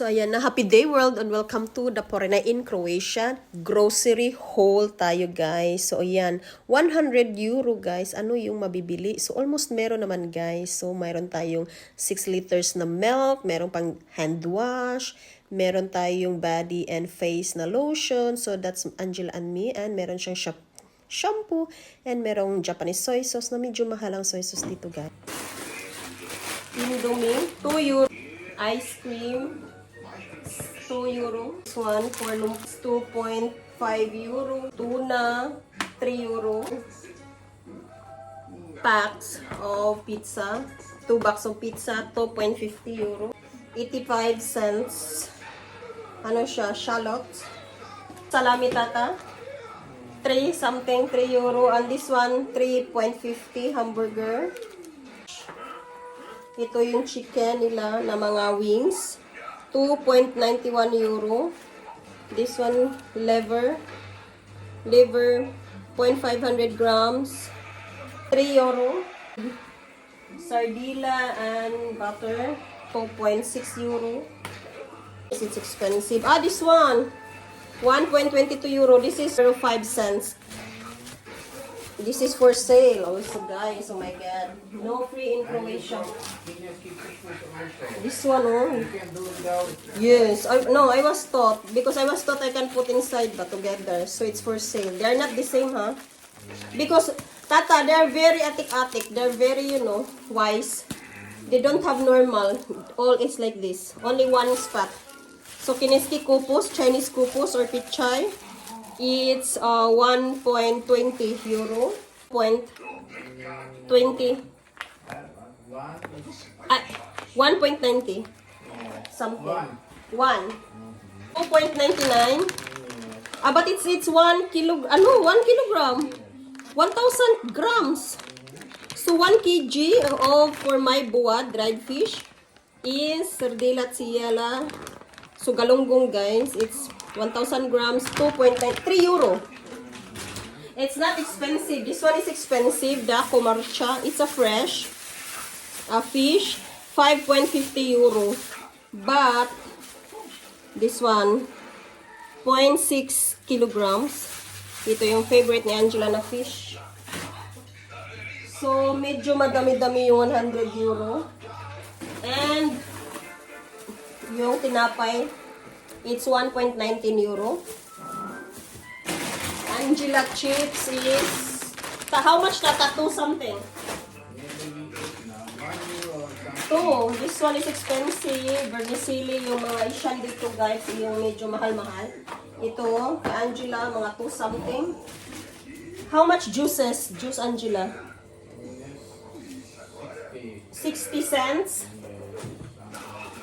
So ayan na, happy day world and welcome to the Porena in Croatia. Grocery haul tayo guys. So ayan, 100 euro guys. Ano yung mabibili? So almost meron naman guys. So mayroon tayong 6 liters na milk, meron pang hand wash, meron tayong body and face na lotion. So that's Angela and me and meron siyang shop shampoo and merong Japanese soy sauce na medyo mahal ang soy sauce dito guys. Indomie, 2 euro. Ice cream, 2 euro. This one for lumps, 2.5 euro. Tuna, 3 euro. Packs of pizza, 2 box of pizza, 2.50 euro. 85 cents. Ano siya? Shallots. Salami tata. 3 something, 3 euro. And this one, 3.50 hamburger. Ito yung chicken nila na mga wings. 2.91 euro. This one, liver. Liver, 0.500 grams. 3 euro. Sardila and butter, 2.6 euro. It's expensive. Ah, this one, 1.22 euro. This is 5 cents. This is for sale also, guys. Oh my God. No free in Croatia. This one, oh. Yes. I, no, I was taught. Because I was taught I can put inside but together. So it's for sale. They are not the same, huh? Because, Tata, they are very atik-atik. They're very, you know, wise. They don't have normal. All is like this. Only one spot. So, Kineski kupus, Chinese kupus or pichay. It's uh, 1.20 euro. Point 20. Ah, 1.90. Something. 1. 2.99. Ah, but it's it's 1 kilo, ano, 1 kilogram. 1,000 grams. So, 1 kg of for my buwad, dried fish, is sardela tsiela. So, galunggong guys, it's 1,000 grams, 2.9, 3 euro. It's not expensive. This one is expensive, the Comarcha. It's a fresh a fish, 5.50 euro. But, this one, 0.6 kilograms. Ito yung favorite ni Angela na fish. So, medyo madami-dami yung 100 euro. And, yung tinapay, it's 1.19 euro. Angela chips is, how much na? Tattoo something. Two. This one is expensive. Vermicelli, yung mga isyan dito guys, yung medyo mahal-mahal. Ito, Angela, mga 2 something. How much juices? Juice Angela? 60 cents.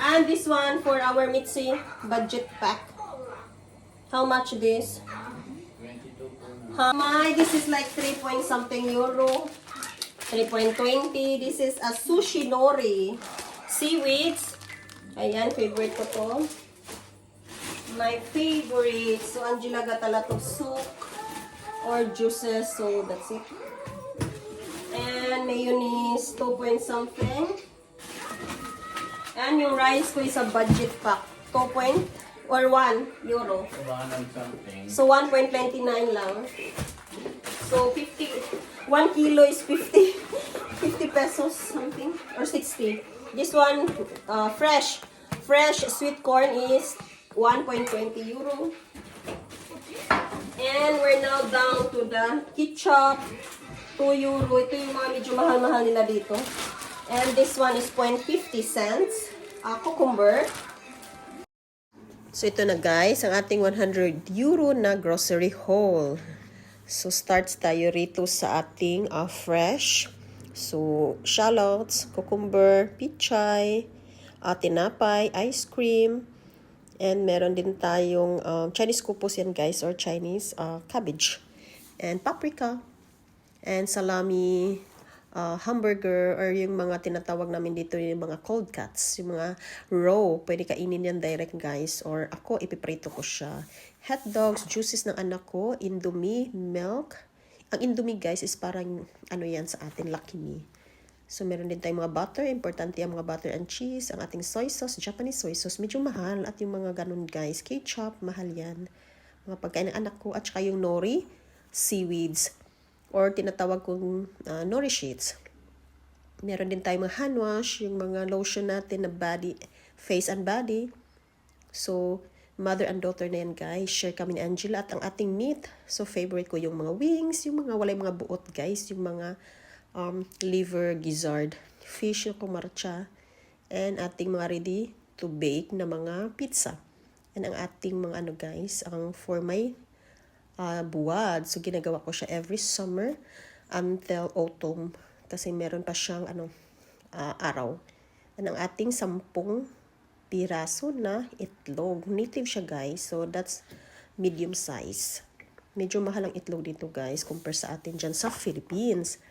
And this one for our Mitzi budget pack. How much this? How my this is like 3 point something euro. 3.20. This is a sushi nori. Seaweeds. Ayan, favorite ko to. My favorite. So, Angela Gatala to soup or juices. So, that's it. And mayonnaise, 2 point something. And yung rice ko is a budget pack. 2 point or 1 euro. So, 1.99 lang. So, 50, 1 kilo is 50, 50 pesos something, or 60. This one, uh, fresh, fresh sweet corn is 1.20 euro. And we're now down to the ketchup, 2 euro. Ito yung mga medyo mahal-mahal nila dito. And this one is 0.50 cents. Uh, cucumber, So ito na guys, ang ating 100 euro na grocery haul. So starts tayo rito sa ating uh, fresh. So shallots, cucumber, pichay, uh, tinapay, ice cream, and meron din tayong um, Chinese kupos yan guys or Chinese uh, cabbage. And paprika. And salami, uh, hamburger or yung mga tinatawag namin dito yung mga cold cuts, yung mga raw, pwede kainin yan direct guys or ako ipiprito ko siya. Hot dogs, juices ng anak ko, indomie, milk. Ang indomie guys is parang ano yan sa atin, lucky me. So, meron din tayong mga butter. Importante ang mga butter and cheese. Ang ating soy sauce, Japanese soy sauce, medyo mahal. At yung mga ganun guys, ketchup, mahal yan. Mga pagkain ng anak ko. At saka yung nori, seaweeds. Or tinatawag kong uh, nori sheets. Meron din tayong mga hand wash, yung mga lotion natin na body, face and body. So, mother and daughter na yan guys. Share kami ni Angela at ang ating meat. So, favorite ko yung mga wings, yung mga walay mga buot guys, yung mga um, liver gizzard, fish yung kumarcha, and ating mga ready to bake na mga pizza. And ang ating mga ano guys, ang for my uh, buwad. So, ginagawa ko siya every summer until autumn. Kasi meron pa siyang ano, uh, araw. And ang ating sampung piraso na itlog. Native siya guys. So, that's medium size. Medyo mahal ang itlog dito guys compare sa atin dyan sa Philippines.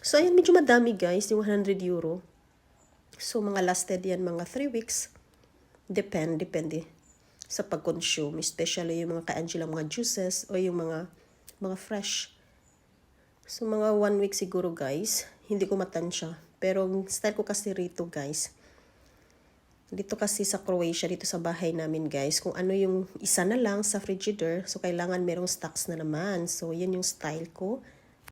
So, ayan, medyo madami guys, yung 100 euro. So, mga lasted yan, mga 3 weeks. Depend, depende sa pag-consume. Especially yung mga ka-Angela, mga juices o yung mga mga fresh. So, mga 1 week siguro guys. Hindi ko matansya. Pero, ang style ko kasi rito guys. Dito kasi sa Croatia, dito sa bahay namin guys, kung ano yung isa na lang sa frigider, so kailangan merong stocks na naman. So, yan yung style ko.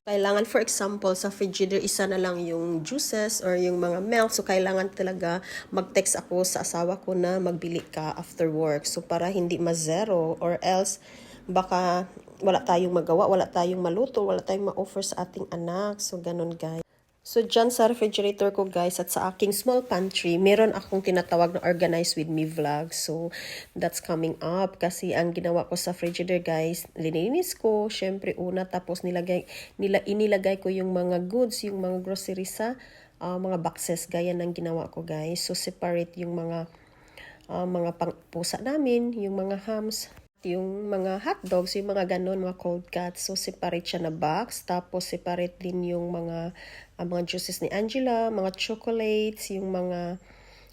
Kailangan, for example, sa frigider, isa na lang yung juices or yung mga milk. So, kailangan talaga mag-text ako sa asawa ko na magbili ka after work. So, para hindi ma-zero or else baka wala tayong magawa, wala tayong maluto, wala tayong ma-offer sa ating anak. So, ganun guys. So, dyan sa refrigerator ko guys at sa aking small pantry, meron akong tinatawag na Organize With Me vlog. So, that's coming up. Kasi ang ginawa ko sa refrigerator guys, lininis ko, syempre una, tapos nilagay, nila, inilagay ko yung mga goods, yung mga groceries sa uh, mga boxes, gaya ng ginawa ko guys. So, separate yung mga uh, mga pusa namin, yung mga hams, yung mga hot dogs, yung mga ganun, mga cold cuts. So, separate siya na box. Tapos, separate din yung mga, uh, mga juices ni Angela, mga chocolates, yung mga,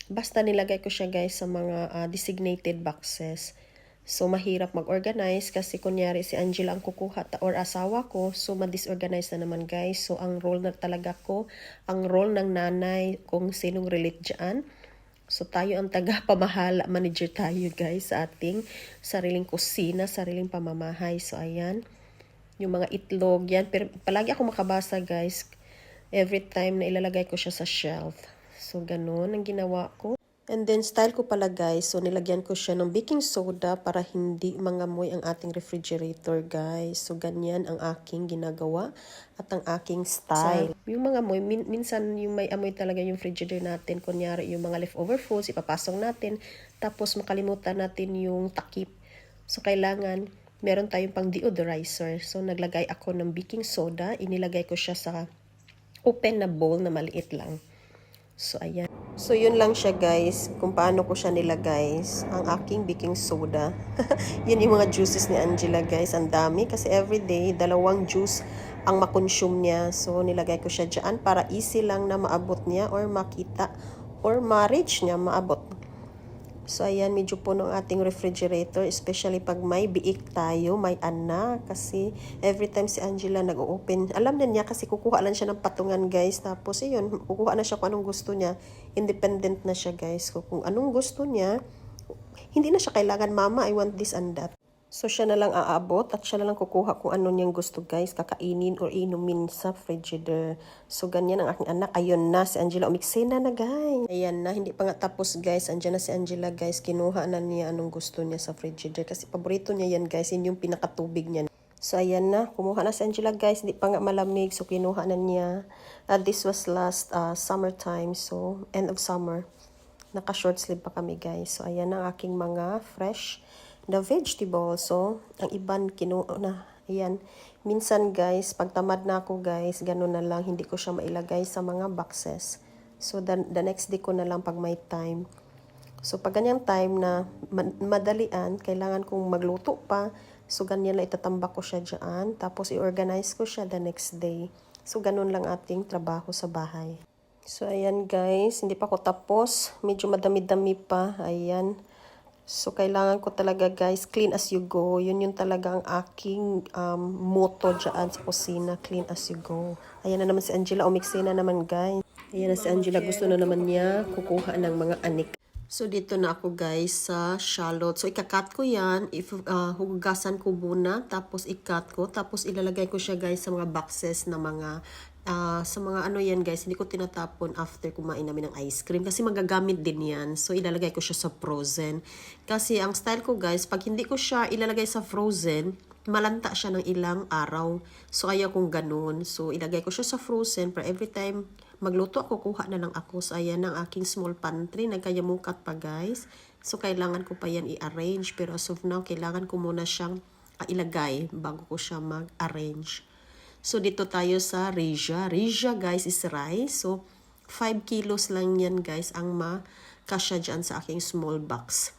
basta nilagay ko siya guys sa mga uh, designated boxes. So, mahirap mag-organize kasi kunyari si Angela ang kukuha ta or asawa ko, so ma-disorganize na naman guys. So, ang role na talaga ko, ang role ng nanay kung sinong relate dyan, So tayo ang taga-pamahala, manager tayo guys sa ating sariling kusina, sariling pamamahay. So ayan, yung mga itlog yan. Pero palagi ako makabasa guys, every time na ilalagay ko siya sa shelf. So ganun ang ginawa ko. And then style ko pala guys, so nilagyan ko siya ng baking soda para hindi mangamoy ang ating refrigerator guys. So ganyan ang aking ginagawa at ang aking style. So, yung mga amoy, min minsan yung may amoy talaga yung refrigerator natin. Kunyari yung mga leftover foods, ipapasok natin. Tapos makalimutan natin yung takip. So kailangan meron tayong pang deodorizer. So naglagay ako ng baking soda, inilagay ko siya sa open na bowl na maliit lang. So, ayan. So, yun lang siya guys, kung paano ko siya nilagay. Ang aking baking soda. yun yung mga juices ni Angela guys. Ang dami kasi everyday, dalawang juice ang makonsume niya. So, nilagay ko siya dyan para easy lang na maabot niya or makita or ma-reach niya, maabot. So, ayan, medyo puno ang ating refrigerator, especially pag may biik tayo, may anak. Kasi every time si Angela nag-open, alam na niya kasi kukuha lang siya ng patungan, guys. Tapos, ayun, kukuha na siya kung anong gusto niya. Independent na siya, guys. Kung anong gusto niya, hindi na siya kailangan, Mama, I want this and that. So, siya na lang aabot at siya na lang kukuha kung ano niyang gusto guys, kakainin or inumin sa frigidaire. So, ganyan ang aking anak. Ayun na, si Angela umiksena na guys. Ayan na, hindi pa nga tapos guys. Andiyan na si Angela guys, kinuha na niya anong gusto niya sa frigidaire. Kasi paborito niya yan guys, yun yung pinakatubig niya. So, ayan na. Kumuha na si Angela, guys. Hindi pa nga malamig. So, kinuha na niya. Uh, this was last uh, summertime. So, end of summer. Naka-short sleeve pa kami, guys. So, ayan ang aking mga fresh na vegetable. So, ang iban kinuha na. Ayan. Minsan, guys, pag tamad na ako, guys, ganun na lang. Hindi ko siya mailagay sa mga boxes. So, the, the next day ko na lang pag may time. So, pag ganyang time na madalian, kailangan kong magluto pa. So, ganyan lang itatambak ko siya dyan. Tapos, i-organize ko siya the next day. So, ganun lang ating trabaho sa bahay. So, ayan guys. Hindi pa ako tapos. Medyo madami-dami pa. Ayan. So, kailangan ko talaga guys, clean as you go. Yun yung talaga ang aking um, motto dyan sa kusina, clean as you go. Ayan na naman si Angela, umiksi na naman guys. Ayan na si Angela, gusto na naman niya kukuha ng mga anik. So, dito na ako guys sa shallot. So, ikakat ko yan. If, uh, hugasan ko muna. Tapos, ikat ko. Tapos, ilalagay ko siya guys sa mga boxes na mga ah, sa mga ano yan guys, hindi ko tinatapon after kumain namin ng ice cream kasi magagamit din yan. So, ilalagay ko siya sa frozen. Kasi ang style ko guys, pag hindi ko siya ilalagay sa frozen, malanta siya ng ilang araw. So, ayaw kong ganun. So, ilagay ko siya sa frozen para every time magluto ako, kuha na lang ako. So, ayan ang aking small pantry. Nagkayamukat pa guys. So, kailangan ko pa yan i-arrange. Pero as of now, kailangan ko muna siyang ah, ilagay bago ko siya mag-arrange. So, dito tayo sa Regia. Regia, guys, is rice. So, 5 kilos lang yan, guys, ang makasya dyan sa aking small box.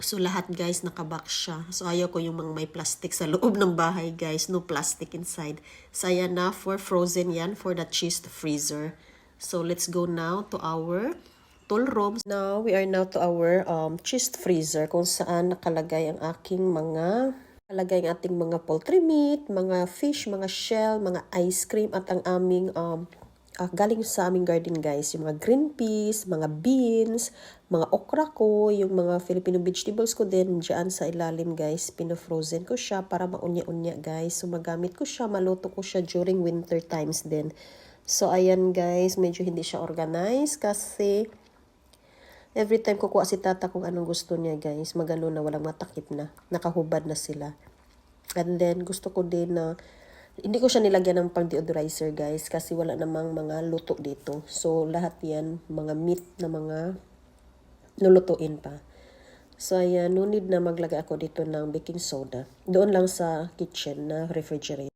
So, lahat, guys, nakabox siya. So, ayaw ko yung mga may plastic sa loob ng bahay, guys. No plastic inside. So, ayan na, for frozen yan, for the cheese freezer. So, let's go now to our tool room. Now, we are now to our um, cheese freezer kung saan nakalagay ang aking mga Nakalagay ang ating mga poultry meat, mga fish, mga shell, mga ice cream at ang aming um, ah, galing sa aming garden guys, yung mga green peas, mga beans, mga okra ko, yung mga Filipino vegetables ko din dyan sa ilalim guys, pino-frozen ko siya para maunya-unya guys. So magamit ko siya, maluto ko siya during winter times din. So ayan guys, medyo hindi siya organized kasi Every time kukuha si tata kung anong gusto niya guys, magano na walang matakip na, nakahubad na sila. And then gusto ko din na hindi ko siya nilagyan ng pang deodorizer guys kasi wala namang mga luto dito. So lahat yan mga meat na mga lulutuin pa. So ayan, no need na maglagay ako dito ng baking soda. Doon lang sa kitchen na refrigerator.